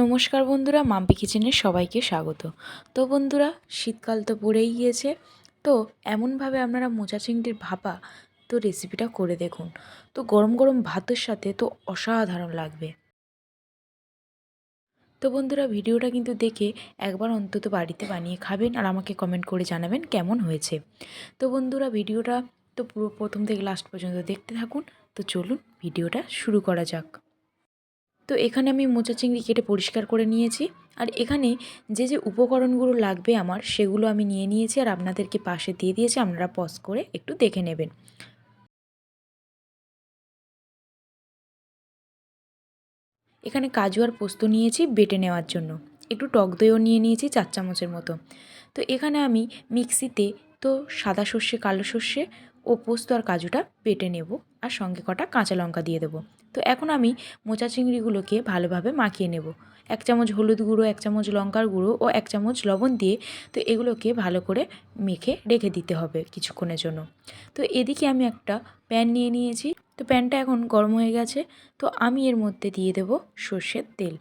নমস্কার বন্ধুরা, মাম্পি কিচেনের সবাইকে স্বাগত। তো বন্ধুরা, শীতকাল তো পড়েই গিয়েছে, তো এমনভাবে আপনারা মোচা চিংড়ির ভাপা তো রেসিপিটা করে দেখুন। তো গরম গরম ভাতের সাথে তো অসাধারণ লাগবে। তো বন্ধুরা, ভিডিওটা কিন্তু দেখে একবার অন্তত বাড়িতে বানিয়ে খাবেন আর আমাকে কমেন্ট করে জানাবেন কেমন হয়েছে। তো বন্ধুরা, ভিডিওটা তো পুরো প্রথম থেকে লাস্ট পর্যন্ত দেখতে থাকুন। তো চলুন, ভিডিওটা শুরু করা যাক। তো এখানে আমি মোচা চিংড়ি কেটে পরিষ্কার করে নিয়েছি। আর এখানে যে যে উপকরণগুলো লাগবে আমার, সেগুলো আমি নিয়ে নিয়েছি আর আপনাদেরকে পাশে দিয়ে দিয়েছি, আপনারা পজ করে একটু দেখে নেবেন। এখানে কাজু আর পোস্ত নিয়েছি বেটে নেওয়ার জন্য। একটু টক দইও নিয়ে নিয়েছি চার চামচের মতো। তো এখানে আমি মিক্সিতে তো সাদা সর্ষে, কালো সর্ষে ও পোস্ত আর কাজুটা বেটে নেব আর সঙ্গে কটা কাঁচা লঙ্কা দিয়ে দেবো। তো এখন আমি মোচা চিংড়িগুলোকে ভালোভাবে মাখিয়ে নেব। এক চামচ হলুদ গুঁড়ো, এক চামচ লঙ্কার গুঁড়ো ও এক চামচ লবণ দিয়ে তো এগুলোকে ভালো করে মেখে রেখে দিতে হবে কিছুক্ষণের জন্য। তো এদিকে আমি একটা প্যান নিয়ে নিয়েছি। তো প্যানটা এখন গরম হয়ে গেছে। তো আমি এর মধ্যে দিয়ে দেব সর্ষের তেল।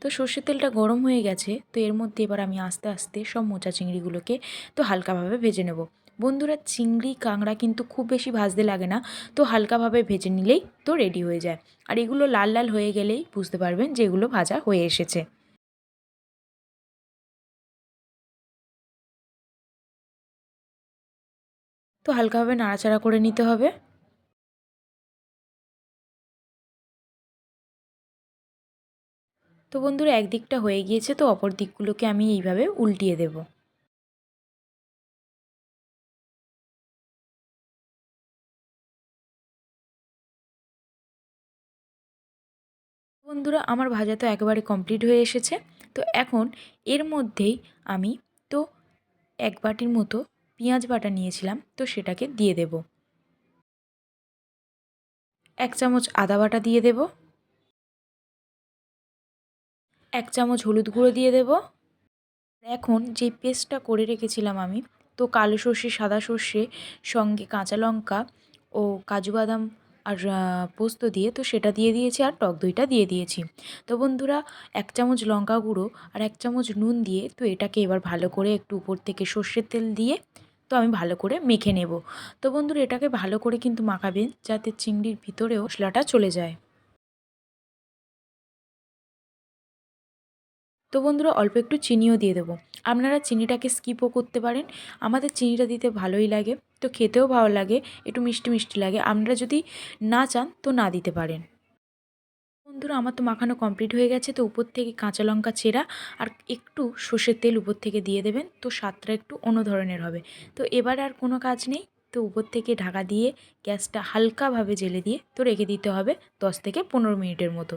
তো সর্ষের তেলটা গরম হয়ে গেছে। তো এর মধ্যে এবার আমি আস্তে আস্তে সব মোচা চিংড়িগুলোকে তো হালকাভাবে ভেজে নেব। বন্ধুরা চিংড়ি, কাঁকড়া কিন্তু খুব বেশি ভাজতে লাগে না, তো হালকাভাবে ভেজে নিলেই তো রেডি হয়ে যায়। আর এগুলো লাল লাল হয়ে গেলেই বুঝতে পারবেন যে এগুলো ভাজা হয়ে এসেছে। তো হালকাভাবে নাড়াচাড়া করে নিতে হবে। তো বন্ধুরা একদিকটা হয়ে গিয়েছে, তো অপর দিকগুলোকে আমি এইভাবে উল্টিয়ে দেবো। বন্ধুরা, আমার ভাজা তো একেবারে কমপ্লিট হয়ে এসেছে। তো এখন এর মধ্যেই আমি তো এক বাটির মতো পেঁয়াজ বাটা নিয়েছিলাম, তো সেটাকে দিয়ে দেব। এক চামচ আদা বাটা দিয়ে দেব। এক চামচ হলুদ গুঁড়ো দিয়ে দেব। এখন যে পেস্টটা করে রেখেছিলাম আমি, তো কালো সর্ষে, সাদা সর্ষে, সঙ্গে কাঁচা লঙ্কা ও কাজু বাদাম আর পোস্ত দিয়ে তো সেটা দিয়ে দিয়েছি আর টক দইটা দিয়ে দিয়েছি। তো বন্ধুরা, এক চামচ লঙ্কা গুঁড়ো আর এক চামচ নুন দিয়ে তো এটাকে এবার ভালো করে একটু উপর থেকে সর্ষের তেল দিয়ে তো আমি ভালো করে মেখে নেব। তো বন্ধুরা, এটাকে ভালো করে কিন্তু মাখাবেন যাতে চিংড়ির ভিতরেও মশলাটা চলে যায়। তো বন্ধুরা অল্প একটু চিনিও দিয়ে দেবো। আপনারা চিনিটাকে স্কিপও করতে পারেন। আমাদের চিনিটা দিতে ভালোই লাগে। তো খেতেও ভালো লাগে, একটু মিষ্টি মিষ্টি লাগে। আপনারা যদি না চান তো না দিতে পারেন। বন্ধুরা, আমার তো মাখানো কমপ্লিট হয়ে গেছে। তো উপর থেকে কাঁচা লঙ্কা চেরা আর একটু সর্ষের তেল উপর থেকে দিয়ে দেবেন। তো স্বাদটা একটু অন্য ধরনের হবে। তো এবার আর কোনো কাজ নেই। তো উপর থেকে ঢাকা দিয়ে গ্যাসটা হালকাভাবে জেলে দিয়ে তো রেখে দিতে হবে দশ থেকে পনেরো মিনিটের মতো।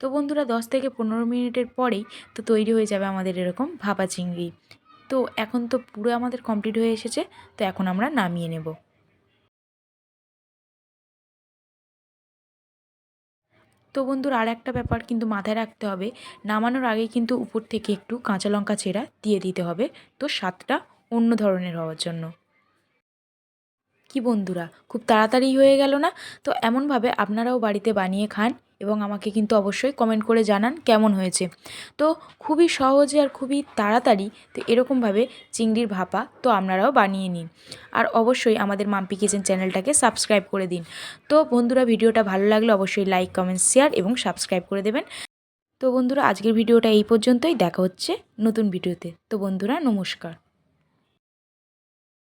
তো বন্ধুরা দশ থেকে পনেরো মিনিটের পরেই তো তৈরি হয়ে যাবে আমাদের এরকম ভাপা চিংড়ি। তো এখন তো পুরো আমাদের কমপ্লিট হয়ে এসেছে, তো এখন আমরা নামিয়ে নেব। তো বন্ধুর আর একটা ব্যাপার কিন্তু মাথায় রাখতে হবে, নামানোর আগে কিন্তু উপর থেকে একটু কাঁচা লঙ্কা চেরা দিয়ে দিতে হবে, তো স্বাদটা অন্য ধরনের হওয়ার জন্য। কি বন্ধুরা, খুব তাড়াতাড়ি হয়ে গেল না? তো এমনভাবে আপনারাও বাড়িতে বানিয়ে খান এবং আমাকে কিন্তু অবশ্যই কমেন্ট করে জানান কেমন হয়েছে। তো খুবই সহজে আর খুবই তাড়াতাড়ি তো এরকমভাবে চিংড়ির ভাপা তো আপনারাও বানিয়ে নিন। আর অবশ্যই আমাদের মাম্পি কিচেন চ্যানেলটাকে সাবস্ক্রাইব করে দিন। তো বন্ধুরা, ভিডিওটা ভালো লাগলে অবশ্যই লাইক কমেন্ট শেয়ার এবং সাবস্ক্রাইব করে দেবেন। তো বন্ধুরা, আজকের ভিডিওটা এই পর্যন্তই। দেখা হচ্ছে নতুন ভিডিওতে। তো বন্ধুরা, নমস্কার।